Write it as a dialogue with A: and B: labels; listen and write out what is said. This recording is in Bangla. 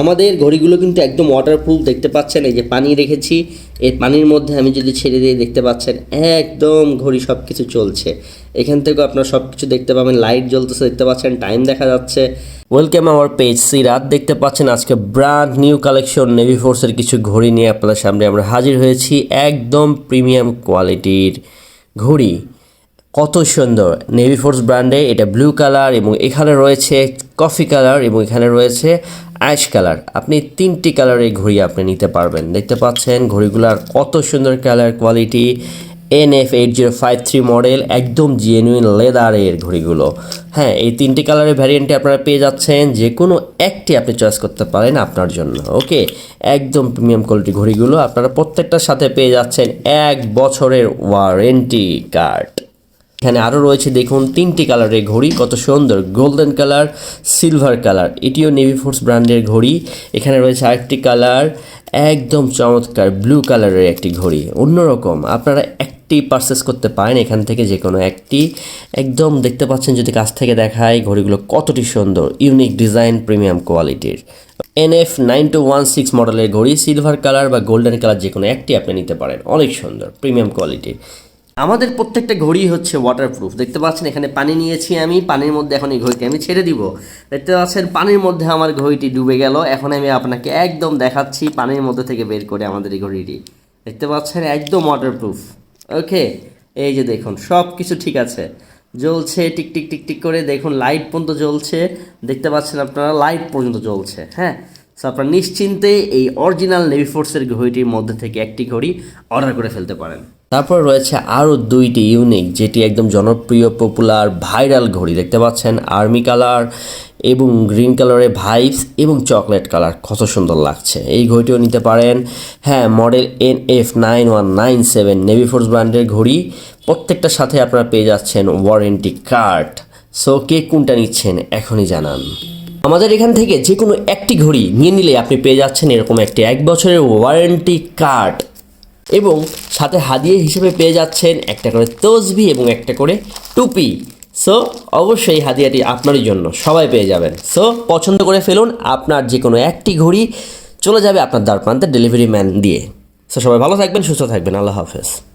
A: আমাদের ঘড়িগুলো কিন্তু একদম ওয়াটারপ্রুফ দেখতে পাচ্ছেন? এই যে পানি রেখেছি, এই পানির মধ্যে আমি যদি ছেড়ে দিয়ে দেখতে পাচ্ছেন, একদম ঘড়ি সব কিছু চলছে। এখান থেকেও আপনারা সব কিছু দেখতে পাবেন লাইট জ্বলতেছে, দেখতে পাচ্ছেন টাইম দেখা যাচ্ছে। ওয়েলকাম আওয়ার পেজ সিরাত দেখতে পাচ্ছেন আজকে ব্র্যান্ড নিউ কালেকশন নেভি ফোর্সের কিছু ঘড়ি নিয়ে আপনাদের সামনে আমরা হাজির হয়েছি। একদম প্রিমিয়াম কোয়ালিটির ঘড়ি। কত সুন্দর নেভি ফোর্স ব্র্যান্ডে এটা ব্লু কালার এবং এখানে রয়েছে কফি কালার এবং এখানে রয়েছে অ্যাশ কালার। আপনি তিনটি কালারের ঘড়ি আপনি নিতে পারবেন। দেখতে পাচ্ছেন ঘড়িগুলার কত সুন্দর colour quality. N F eight zero five three model একদম জেনুইন লেদারের ঘড়িগুলো। হ্যাঁ এই তিনটি কালারের ভ্যারিয়েন্টে আপনারা পেয়ে যাচ্ছেন। যে কোনো একটি আপনি চয়েস করতে পারেন আপনার জন্য, ওকে? একদম প্রিমিয়াম কোয়ালিটি ঘড়িগুলো আপনারা প্রত্যেকটার সাথে পেয়ে যাচ্ছেন এক বছরের ওয়ারেন্টি কার্ড এখানে আরও রয়েছে, দেখুন, তিনটি কালারের ঘড়ি, কত সুন্দর গোল্ডেন কালার সিলভার কালার এটিও নেভি ফোর্স ব্র্যান্ডের ঘড়ি। এখানে রয়েছে আরেকটি কালার একদম চমৎকার ব্লু কালারের একটি ঘড়ি, অন্যরকম, আপনারা একটি পারচেস করতে পারেন এখান থেকে যে কোনো একটি। একদম দেখতে পাচ্ছেন, যদি কাছ থেকে দেখায় ঘড়িগুলো কতটি সুন্দর ইউনিক ডিজাইন প্রিমিয়াম কোয়ালিটির NF nine two one six মডেলের ঘড়ি সিলভার কালার বা গোল্ডেন কালার যে কোনো একটি আপনি নিতে পারেন, অনেক সুন্দর প্রিমিয়াম কোয়ালিটির আমাদের প্রত্যেকটা ঘড়ি হচ্ছে ওয়াটারপ্রুফ দেখতে পাচ্ছেন, এখানে পানি নিয়েছি আমি, পানির মধ্যে এখন এই ঘড়িটি আমি ছেড়ে দিব। দেখতে পাচ্ছেন, পানির মধ্যে আমার ঘড়িটি ডুবে গেল। এখন আমি আপনাকে একদম দেখাচ্ছি পানির মধ্যে থেকে বের করে আমাদের এই ঘড়িটি। দেখতে পাচ্ছেন, একদম ওয়াটারপ্রুফ ওকে এই যে দেখুন সব কিছু ঠিক আছে। জ্বলছে, টিক টিক টিক টিক করে দেখুন লাইট পর্যন্ত জ্বলছে। দেখতে পাচ্ছেন আপনারা লাইট পর্যন্ত জ্বলছে হ্যাঁ? সো আপনারা নিশ্চিন্তে এই অরিজিনাল নেভি ফোর্সের ঘড়িটির মধ্যে থেকে একটি ঘড়ি অর্ডার করে ফেলতে পারেন। তারপর রয়েছে আরও দুইটি ইউনিক, যেটি একদম জনপ্রিয় পপুলার ভাইরাল ঘড়ি। দেখতে পাচ্ছেন আর্মি কালার এবং গ্রিন কালারের ভাইবস এবং চকলেট কালার কত সুন্দর লাগছে। এই ঘড়িটিও নিতে পারেন। হ্যাঁ model N F nine one nine seven navy force ব্র্যান্ডের ঘড়ি। প্রত্যেকটার সাথে আপনারা পেয়ে যাচ্ছেন ওয়ারেন্টি কার্ড সো কে কোনটা নিচ্ছেন এখনই জানান। আমাদের এখান থেকে যে কোনো একটি ঘড়ি নিয়ে নিলে আপনি পেয়ে যাচ্ছেন এরকম একটি এক বছরের ওয়ারেন্টি কার্ড এবং সাথে হাদিয়ে হিসেবে পেয়ে যাচ্ছেন একটা করে তসবি এবং একটা করে টুপি। সো অবশ্যই হাদিয়াটি আপনারই জন্য, সবাই পেয়ে যাবেন। সো পছন্দ করে ফেলুন, আপনার যে কোনো একটি ঘড়ি চলে যাবে আপনার দ্বার প্রান্তে ডেলিভারি ম্যান দিয়ে। সো সবাই ভালো থাকবেন, সুস্থ থাকবেন, আল্লাহ হাফেজ।